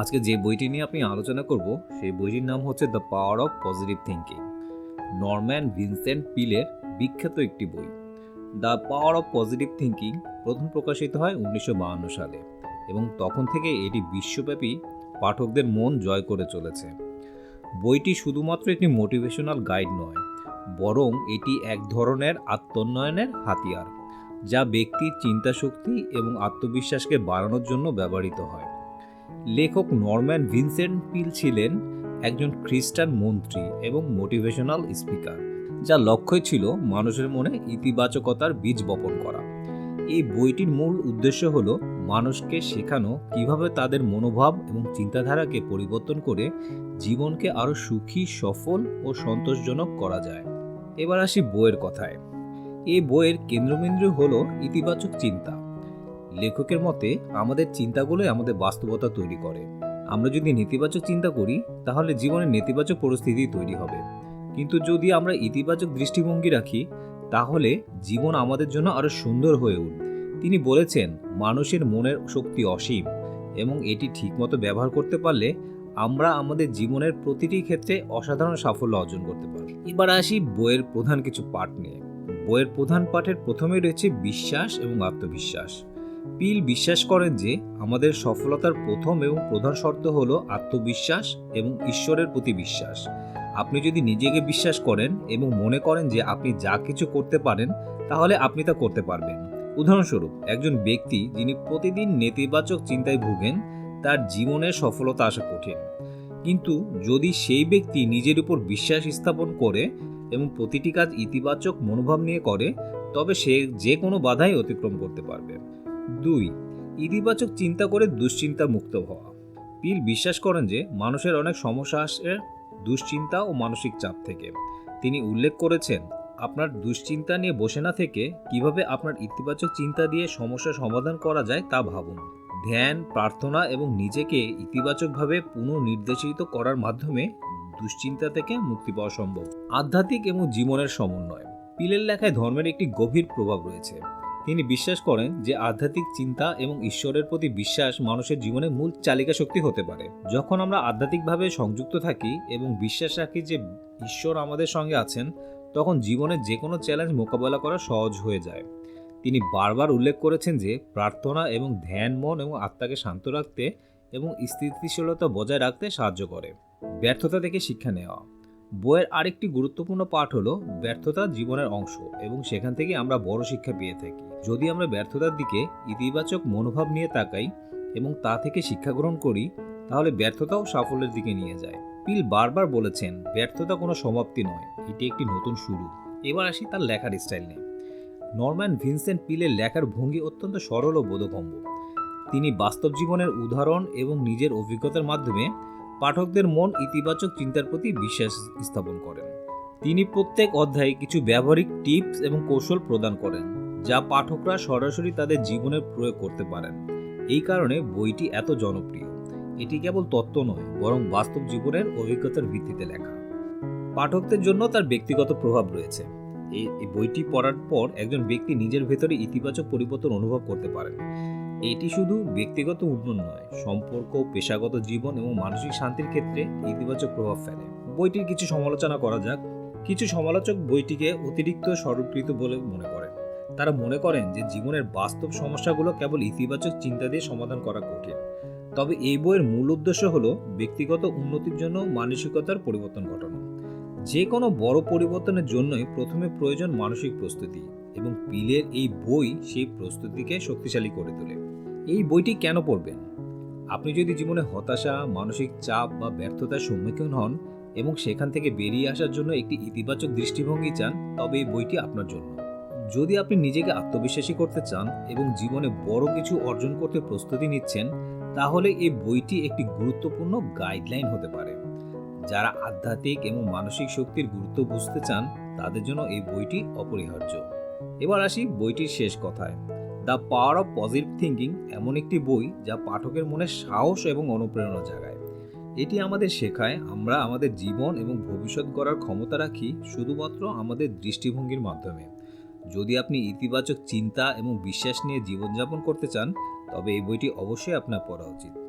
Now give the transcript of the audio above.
আজকে যে বইটি নিয়ে আপনি আলোচনা করব, সেই বইটির নাম হচ্ছে the power of positive thinking Norman Vincent পিলের বিখ্যাত একটি বই। The power of positive thinking প্রথম প্রকাশিত হয় উনিশশো সালে এবং তখন থেকে এটি বিশ্বব্যাপী পাঠকদের মন জয় করে চলেছে। বইটি শুধুমাত্র একটি মোটিভেশনাল গাইড নয়, বরং এটি এক ধরনের আত্মোন্নয়নের হাতিয়ার, যা ব্যক্তির চিন্তাশক্তি এবং আত্মবিশ্বাসকে বাড়ানোর জন্য ব্যবহৃত হয়। লেখক নরম্যান ভিনসেন্ট পিল ছিলেন একজন খ্রিস্টান মন্ত্রী এবং মোটিভেশনাল স্পিকার, যার লক্ষ্যই ছিল মানুষের মনে ইতিবাচকতার বীজ বপন করা। এই বইটির মূল উদ্দেশ্য হল মানুষকে শেখানো, কীভাবে তাদের মনোভাব এবং চিন্তাধারাকে পরিবর্তন করে জীবনকে আরও সুখী, সফল ও সন্তোষজনক করা যায়। এবার আসি বইয়ের কথায়। এই বইয়ের কেন্দ্রবিন্দু হল ইতিবাচক চিন্তা। লেখকের মতে, আমাদের চিন্তাগুলোই আমাদের বাস্তবতা তৈরি করে। আমরা যদি নেতিবাচক চিন্তা করি, তাহলে জীবনে নেতিবাচক পরিস্থিতি তৈরি হবে। কিন্তু যদি আমরা ইতিবাচক দৃষ্টিভঙ্গি রাখি, তাহলে জীবন আমাদের জন্য আরও সুন্দর হয়ে উঠবে। তিনি বলেছেন, মানুষের মনের শক্তি অসীম এবং এটি ঠিকমতো ব্যবহার করতে পারলে আমরা আমাদের জীবনের প্রতিটি ক্ষেত্রে অসাধারণ সাফল্য অর্জন করতে পারি এবার আসি বইয়ের প্রধান কিছু পাঠ নিয়ে। বইয়ের প্রধান পাঠের প্রথমে রয়েছে বিশ্বাস এবং আত্মবিশ্বাস। পিল বিশ্বাস করেন যে আমাদের সফলতার প্রথম এবং প্রধান শর্ত হল আত্মবিশ্বাস এবং ঈশ্বরের প্রতি বিশ্বাস। আপনি যদি নিজেকে বিশ্বাস করেন এবং মনে করেন যে আপনি যা কিছু করতে পারেন, তাহলে আপনি তা করতে পারবেন। উদাহরণস্বরূপ, একজন ব্যক্তি যিনি প্রতিদিন নেতিবাচক চিন্তায় ভুগেন, তার জীবনে সফলতা আসা কঠিন। কিন্তু যদি সেই ব্যক্তি নিজের উপর বিশ্বাস স্থাপন করে এবং প্রতিটি কাজ ইতিবাচক মনোভাব নিয়ে করে, তবে সে যে কোনো বাধাই অতিক্রম করতে পারবে। দুই, ইতিবাচক চিন্তা করে দুশ্চিন্তা মুক্ত হওয়া। পিল বিশ্বাস করেন যে, মানুষের অনেক সমস্যা আসে দুশ্চিন্তা ও মানসিক চাপ থেকে। তিনি উল্লেখ করেছেন, আপনার দুশ্চিন্তা নিয়ে বসে না থেকে কীভাবে আপনার ইতিবাচক চিন্তা দিয়ে সমস্যা সমাধান করা যায় তা ভাবুন। ধ্যান, প্রার্থনা এবং নিজেকে ইতিবাচকভাবে পুনর্নির্দেশিত করার মাধ্যমে দুশ্চিন্তা থেকে মুক্তি পাওয়া সম্ভব। আধ্যাত্মিক এবং জীবনের সমন্বয়। পিলের লেখায় ধর্মের একটি গভীর প্রভাব রয়েছে। তিনি বিশ্বাস করেন যে আধ্যাত্মিক চিন্তা এবং ঈশ্বরের প্রতি বিশ্বাস মানুষের জীবনে মূল চালিকা শক্তি হতে পারে। যখন আমরা আধ্যাত্মিকভাবে সংযুক্ত থাকি এবং বিশ্বাস রাখি যে ঈশ্বর আমাদের সঙ্গে আছেন, তখন জীবনের যে কোনো চ্যালেঞ্জ মোকাবেলা করা সহজ হয়ে যায়। তিনি বারবার উল্লেখ করেছেন যে প্রার্থনা এবং ধ্যান, মন এবং আত্মাকে শান্ত রাখতে এবং স্থিতিশীলতা বজায় রাখতে সাহায্য করে। ব্যর্থতা থেকে শিক্ষা নেওয়া। বইয়ের আরেকটি গুরুত্বপূর্ণ পাঠ হলো ব্যর্থতা জীবনের অংশ এবং সেখান থেকে আমরা বড় শিক্ষা পেয়ে থাকি। যদি আমরা ব্যর্থতার দিকে ইতিবাচক মনোভাব নিয়ে তাকাই এবং তা থেকে শিক্ষা গ্রহণ করি, তাহলে ব্যর্থতাও সাফল্যের দিকে নিয়ে যায়। পিল বারবার বলেছেন, ব্যর্থতা কোনো সমাপ্তি নয়, এটি একটি নতুন শুরু। এবার আসি তার লেখার স্টাইল নিয়ে। নরম্যান ভিনসেন্ট পিলের লেখার ভঙ্গি অত্যন্ত সরল ও বোধগম্য। তিনি বাস্তব জীবনের উদাহরণ এবং নিজের অভিজ্ঞতার মাধ্যমে পাঠকদের মন ইতিবাচক চিন্তার প্রতি বিশ্বাস স্থাপন করেন। তিনি প্রত্যেক অধ্যায়ে কিছু ব্যবহারিক টিপস এবং কৌশল প্রদান করেন, যা পাঠকরা সরাসরি তাদের জীবনে প্রয়োগ করতে পারেন। এই কারণে বইটি এত জনপ্রিয়। এটি কেবল তত্ত্ব নয়, বরং বাস্তব জীবনের অভিজ্ঞতার ভিত্তিতে লেখা। পাঠকদের জন্য তার ব্যক্তিগত প্রভাব রয়েছে। এই বইটি পড়ার পর একজন ব্যক্তি নিজের ভেতরে ইতিবাচক পরিবর্তন অনুভব করতে পারেন। এটি শুধু ব্যক্তিগত উন্নয়ন নয়, সম্পর্ক, পেশাগত জীবন এবং মানসিক শান্তির ক্ষেত্রে ইতিবাচক প্রভাব ফেলে। বইটির কিছু সমালোচনা করা যাক। কিছু সমালোচক বইটিকে অতিরিক্ত স্বরূপকৃত বলে মনে করেন। তারা মনে করেন যে জীবনের বাস্তব সমস্যাগুলো কেবল ইতিবাচক চিন্তা দিয়ে সমাধান করা কঠিন। তবে এই বইয়ের মূল উদ্দেশ্য হলো ব্যক্তিগত উন্নতির জন্য মানসিকতার পরিবর্তন ঘটানো। যে কোনো বড় পরিবর্তনের জন্যই প্রথমে প্রয়োজন মানসিক প্রস্তুতি। এবং পিলের এই বই সেই প্রস্তুতিকে শক্তিশালী করে তোলে। এই বইটি কেন পড়বেন? আপনি যদি জীবনে হতাশা, মানসিক চাপ বা ব্যর্থতার সম্মুখীন হন এবং সেখান থেকে বেরিয়ে আসার জন্য একটি ইতিবাচক দৃষ্টিভঙ্গি চান, তবে এই বইটি আপনার জন্য। যদি আপনি নিজেকে আত্মবিশ্বাসী করতে চান এবং জীবনে বড় কিছু অর্জন করতে প্রস্তুতি নিচ্ছেন, তাহলে এই বইটি একটি গুরুত্বপূর্ণ গাইডলাইন হতে পারে। যারা আধ্যাত্মিক এবং মানসিক শক্তির গুরুত্ব বুঝতে চান, তাদের জন্য এই বইটি অপরিহার্য। এবার আসি বইটির শেষ কথায়। The power of positive thinking এমন একটি বই যা পাঠকের মনে সাহস এবং অনুপ্রেরণা জাগায়। এটি আমাদের শেখায় আমরা আমাদের জীবন এবং ভবিষ্যৎ গড়ার ক্ষমতা রাখি শুধুমাত্র আমাদের দৃষ্টিভঙ্গির মাধ্যমে। যদি আপনি ইতিবাচক চিন্তা এবং বিশ্বাস নিয়ে জীবনযাপন করতে চান, তবে এই বইটি অবশ্যই আপনার পড়া উচিত।